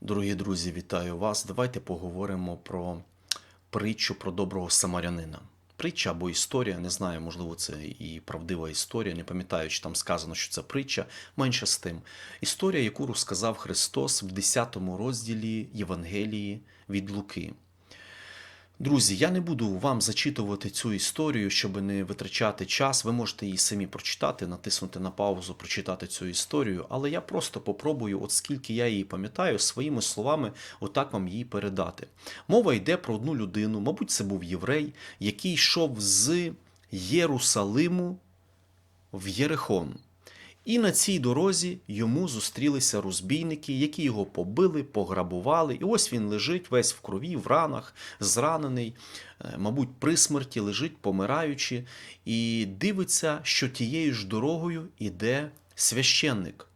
Дорогі друзі, вітаю вас. Давайте поговоримо про притчу про доброго самарянина. Притча або історія, не знаю, можливо, це і правдива історія. Не пам'ятаю, чи там сказано, що це притча. Менше з тим. Історія, яку розказав Христос в 10 розділі Євангелії від Луки. Друзі, я не буду вам зачитувати цю історію, щоб не витрачати час. Ви можете її самі прочитати, натиснути на паузу, прочитати цю історію. Але я просто попробую, от скільки я її пам'ятаю, своїми словами отак вам її передати. Мова йде про одну людину, мабуть, це був єврей, який йшов з Єрусалиму в Єрихон. І на цій дорозі йому зустрілися розбійники, які його побили, пограбували. І ось він лежить весь в крові, в ранах, зранений, е, мабуть, при смерті лежить, помираючи, і дивиться, що тією ж дорогою іде священник.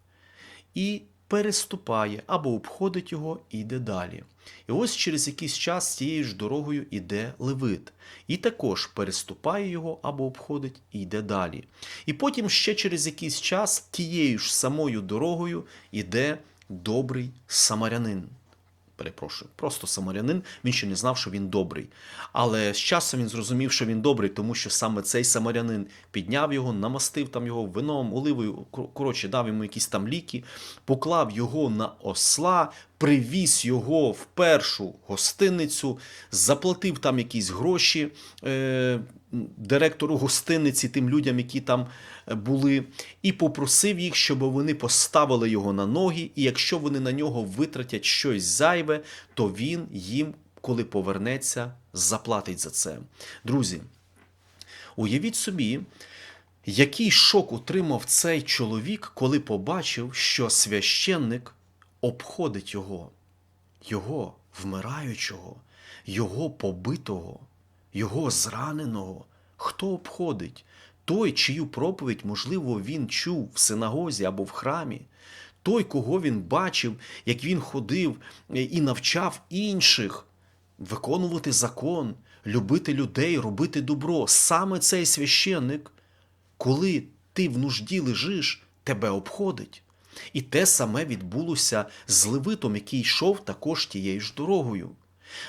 І переступає або обходить його і йде далі. І ось через якийсь час цією ж дорогою йде левит, і також переступає його або обходить і йде далі. І потім ще через якийсь час тією ж самою дорогою йде добрий самарянин. Перепрошую, просто самарянин, він ще не знав, що він добрий. Але з часом він зрозумів, що він добрий, тому що саме цей самарянин підняв його, намастив там його вином, оливою, коротше, дав йому якісь там ліки, поклав його на осла, привіз його в першу гостиницю, заплатив там якісь гроші е, директору гостиниці, тим людям, які там е, були, і попросив їх, щоб вони поставили його на ноги, і якщо вони на нього витратять щось зайве, то він їм, коли повернеться, заплатить за це. Друзі, уявіть собі, який шок отримав цей чоловік, коли побачив, що священник обходить його, його вмираючого, його побитого, його зраненого. Хто обходить? Той, чию проповідь, можливо, він чув в синагозі або в храмі, той, кого він бачив, як він ходив е, і навчав інших виконувати закон, любити людей, робити добро. Саме цей священник, коли ти в нужді лежиш, тебе обходить. І те саме відбулося з Левитом, який йшов також тією ж дорогою.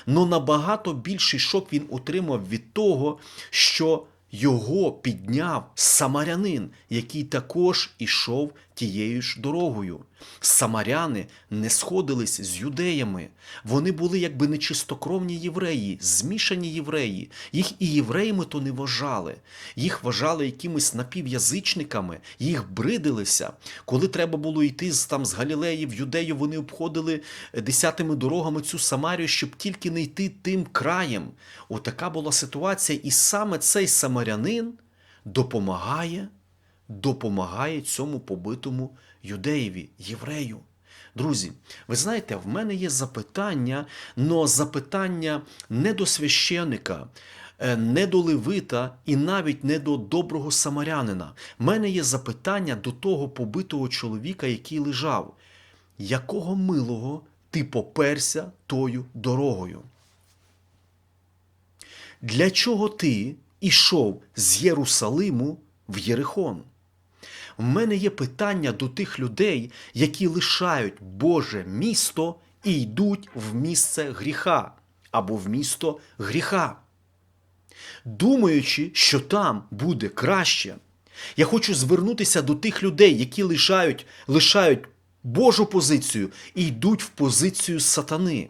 Но набагато більший шок він отримав від того, що його підняв самарянин, який також ішов тією ж дорогою. Самаряни не сходились з юдеями. Вони були якби нечистокровні євреї, змішані євреї. Їх і євреями то не вважали. Їх вважали якимись напів'язичниками, їх бридилися. Коли треба було йти з, там, з Галілеї в Юдею, вони обходили е, десятими дорогами цю Самарію, щоб тільки не йти тим краєм. Отака була ситуація, і саме цей самарянин допомагає допомагає цьому побитому юдеєві, єврею. Друзі, ви знаєте, в мене є запитання, но запитання не до священика, е, не до левита і навіть не до доброго самарянина. В мене є запитання до того побитого чоловіка, який лежав. Якого милого ти поперся тою дорогою? Для чого ти ішов з Єрусалиму в Єрихон? В мене є питання до тих людей, які лишають Боже місто і йдуть в місце гріха або в місто гріха, думаючи, що там буде краще. Я хочу звернутися до тих людей, які лишають, лишають Божу позицію і йдуть в позицію сатани,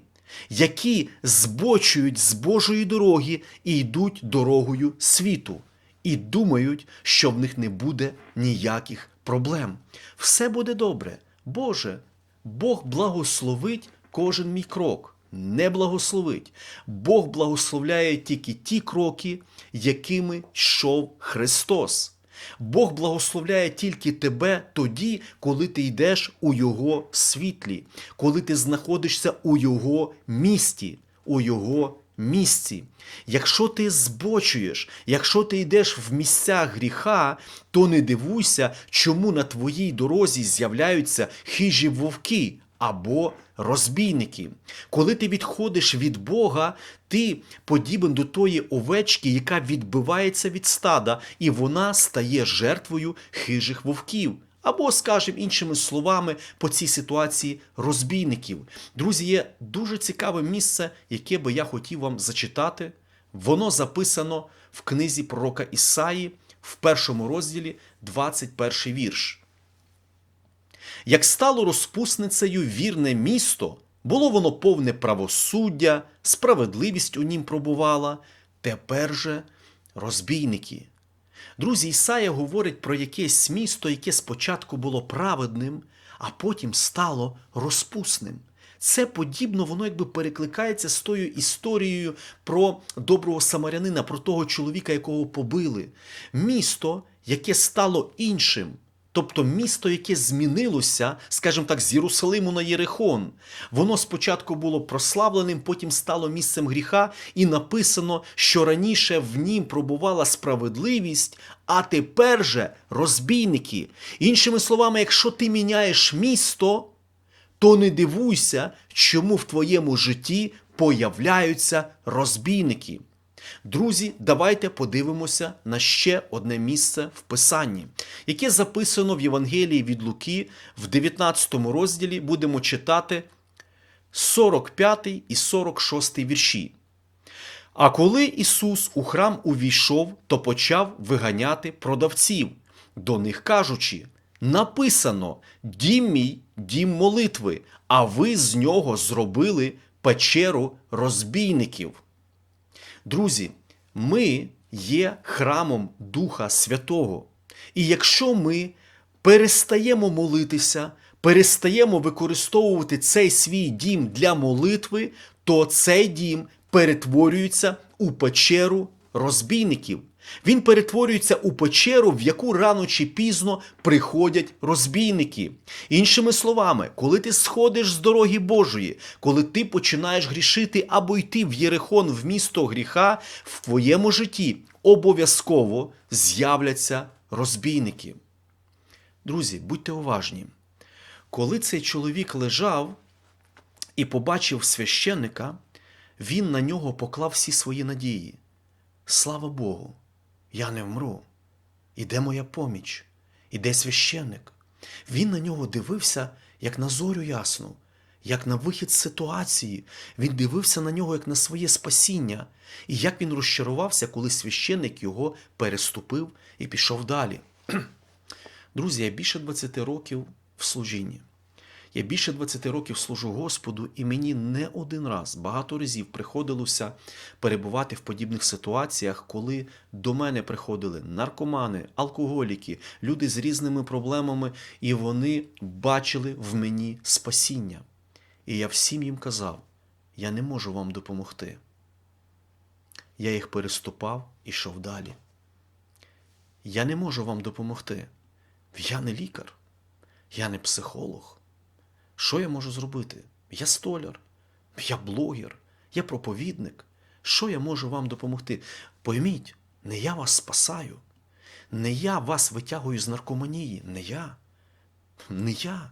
які збочують з Божої дороги і йдуть дорогою світу і думають, що в них не буде ніяких проблем. Все буде добре. Боже, Бог благословить кожен мій крок. Не благословить. Бог благословляє тільки ті кроки, якими йшов Христос. Бог благословляє тільки тебе тоді, коли ти йдеш у Його світлі, коли ти знаходишся у Його місті, у Його місці. Якщо ти збочуєш, якщо ти йдеш в місця гріха, то не дивуйся, чому на твоїй дорозі з'являються хижі вовки або розбійники. Коли ти відходиш від Бога, ти подібен до тої овечки, яка відбивається від стада, і вона стає жертвою хижих вовків або, скажімо іншими словами, по цій ситуації розбійників. Друзі, є дуже цікаве місце, яке би я хотів вам зачитати. Воно записано в книзі пророка Ісаї в першому розділі, 21 вірш. Як стало розпусницею вірне місто, було воно повне правосуддя, справедливість у нім пробувала, тепер же розбійники. Друзі, Ісая говорить про якесь місто, яке спочатку було праведним, а потім стало розпусним. Це подібно, воно якби перекликається з тою історією про доброго самарянина, про того чоловіка, якого побили. Місто, яке стало іншим, тобто місто, яке змінилося, скажімо так, з Єрусалиму на Єрихон. Воно спочатку було прославленим, потім стало місцем гріха, і написано, що раніше в нім пробувала справедливість, а тепер же розбійники. Іншими словами, якщо ти міняєш місто, то не дивуйся, чому в твоєму житті появляються розбійники. Друзі, давайте подивимося на ще одне місце в Писанні, яке записано в Євангелії від Луки в 19 розділі будемо читати 45 і 46 вірші. А коли Ісус у храм увійшов, то почав виганяти продавців, до них кажучи: написано: Дім мій, дім молитви, а ви з нього зробили печеру розбійників. Друзі, ми є храмом Духа Святого. І якщо ми перестаємо молитися, перестаємо використовувати цей свій дім для молитви, то цей дім перетворюється у печеру розбійників. Він перетворюється у печеру, в яку рано чи пізно приходять розбійники. Іншими словами, коли ти сходиш з дороги Божої, коли ти починаєш грішити або йти в Єрихон в місто гріха, в твоєму житті обов'язково з'являться розбійники. Друзі, будьте уважні. Коли цей чоловік лежав і побачив священника, він на нього поклав всі свої надії. Слава Богу, я не вмру. Іде моя поміч, іде священник. Він на нього дивився, як на зорю ясну, як на вихід з ситуації. Він дивився на нього як на своє спасіння, і як він розчарувався, коли священник його переступив і пішов далі. Друзі, я більше 20 років в служінні. Я більше 20 років служу Господу, і мені не один раз, багато разів приходилося перебувати в подібних ситуаціях, коли до мене приходили наркомани, алкоголіки, люди з різними проблемами, і вони бачили в мені спасіння. І я всім їм казав: я не можу вам допомогти. Я їх переступав і йшов далі. Я не можу вам допомогти. Я не лікар, я не психолог. Що я можу зробити? Я столяр, я блогер, я проповідник. Що я можу вам допомогти? Пойміть, не я вас спасаю, не я вас витягую з наркоманії, не я, не я.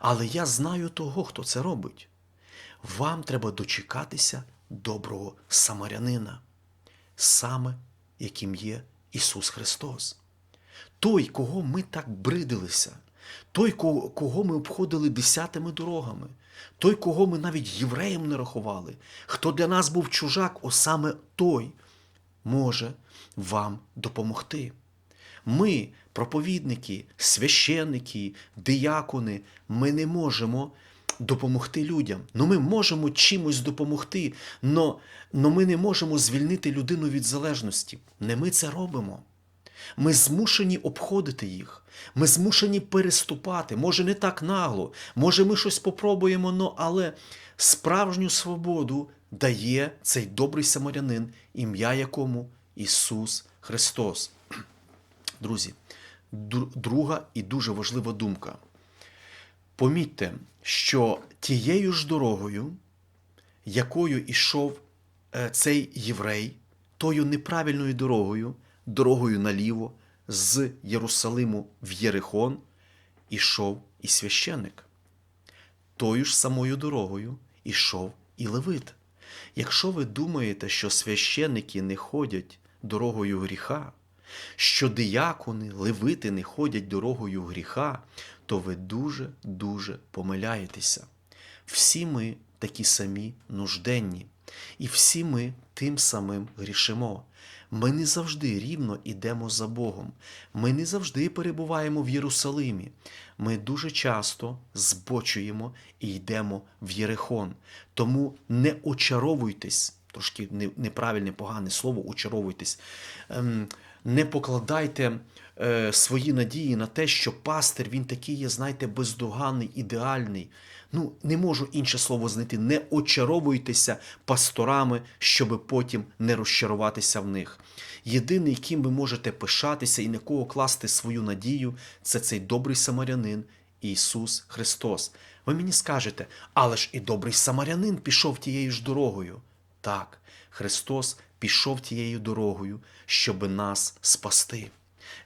Але я знаю того, хто це робить. Вам треба дочекатися доброго самарянина, саме яким є Ісус Христос. Той, кого ми так бридилися, той, кого, ми обходили десятими дорогами, той, кого ми навіть євреєм не рахували, хто для нас був чужак, о саме той може вам допомогти. Ми, проповідники, священники, диякони, ми не можемо допомогти людям. Ну ми можемо чимось допомогти, но ми не можемо звільнити людину від залежності. Не ми це робимо. Ми змушені обходити їх, ми змушені переступати. Може, не так нагло, може, ми щось попробуємо, но, але справжню свободу дає цей добрий самарянин, ім'я якому Ісус Христос. Друзі, друга і дуже важлива думка. Помітьте, що тією ж дорогою, якою ішов е, цей єврей, тою неправильною дорогою, дорогою наліво, з Єрусалиму в Єрихон, ішов і священник. Тою ж самою дорогою ішов і Левит. Якщо ви думаєте, що священники не ходять дорогою гріха, що диякони, левити не ходять дорогою гріха, то ви дуже-дуже помиляєтеся. Всі ми такі самі нужденні, і всі ми тим самим грішимо. Ми не завжди рівно йдемо за Богом. Ми не завжди перебуваємо в Єрусалимі. Ми дуже часто збочуємо і йдемо в Єрихон. Тому не очаровуйтесь, трошки неправильне, погане слово, очаровуйтесь. Ем, Не покладайте е, свої надії на те, що пастир він такий є, знаєте, бездоганний, ідеальний. Ну, не можу інше слово знайти. Не очаровуйтеся пасторами, щоб потім не розчаруватися в них. Єдиний, ким ви можете пишатися і на кого класти свою надію, це цей добрий самарянин Ісус Христос. Ви мені скажете, але ж і добрий самарянин пішов тією ж дорогою. Так, Христос пішов тією дорогою, щоб нас спасти.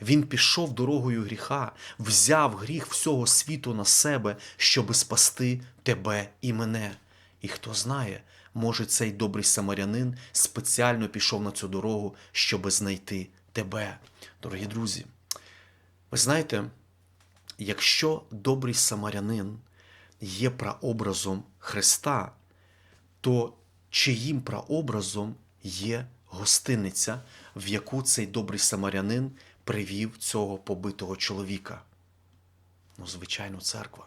Він пішов дорогою гріха, взяв гріх всього світу на себе, щоби спасти тебе і мене. І хто знає, може, цей добрий самарянин спеціально пішов на цю дорогу, щоби знайти тебе. Дорогі друзі, ви знаєте, якщо добрий самарянин є прообразом Христа, то чиїм прообразом є гостиниця, в яку цей добрий самарянин привів цього побитого чоловіка? Ну, звичайно, церква.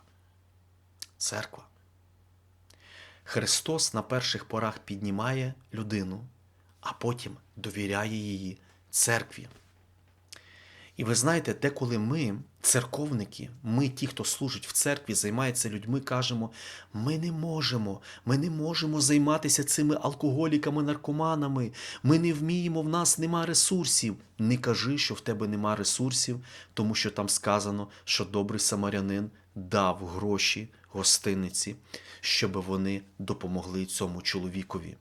Церква. Христос на перших порах піднімає людину, а потім довіряє її церкві. І ви знаєте, деколи ми, церковники, ми, ті, хто служить в церкві, займаються людьми, кажемо, ми не можемо, ми не можемо займатися цими алкоголіками, наркоманами, ми не вміємо, в нас нема ресурсів. Не кажи, що в тебе нема ресурсів, тому що там сказано, що добрий самарянин дав гроші гостиниці, щоб вони допомогли цьому чоловікові.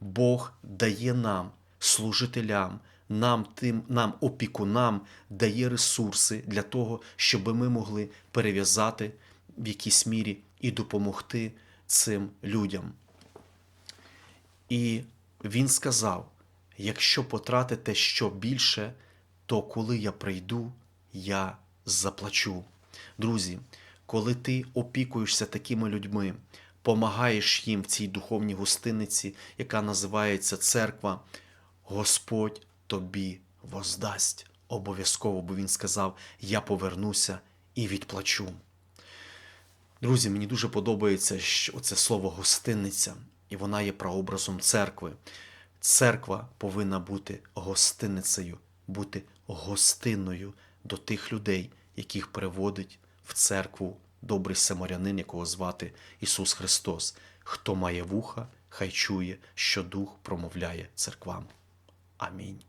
Бог дає нам, служителям, нам, тим, нам, опікунам, дає ресурси для того, щоб ми могли перев'язати в якійсь мірі і допомогти цим людям. І він сказав: якщо потратите що більше, то коли я прийду, я заплачу. Друзі, коли ти опікуєшся такими людьми, помагаєш їм в цій духовній гостиниці, яка називається церква, Господь тобі воздасть обов'язково, бо він сказав: Я повернуся і відплачу. Друзі, мені дуже подобається що це слово гостинниця, і вона є прообразом церкви. Церква повинна бути гостиницею, бути гостинною до тих людей, яких приводить в церкву добрий самарянин, якого звати Ісус Христос. Хто має вуха, хай чує, що Дух промовляє церквам. Амінь.